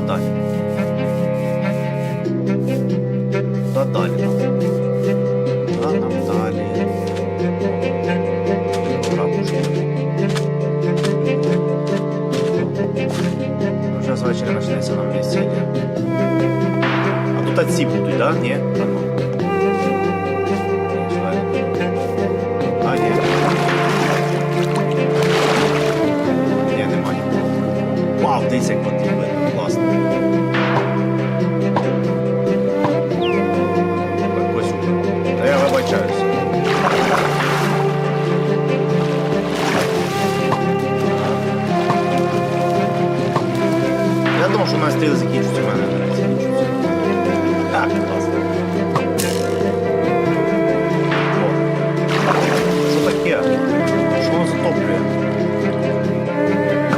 Тотально. Тотально. А нам далі. Ракушки. Вже з вечора почнеться нам. А тут отці будуть, так? Да? Ні? disso é que motiva Lost. Com a chuva. Eu vai Charles. dá um aqui de semana,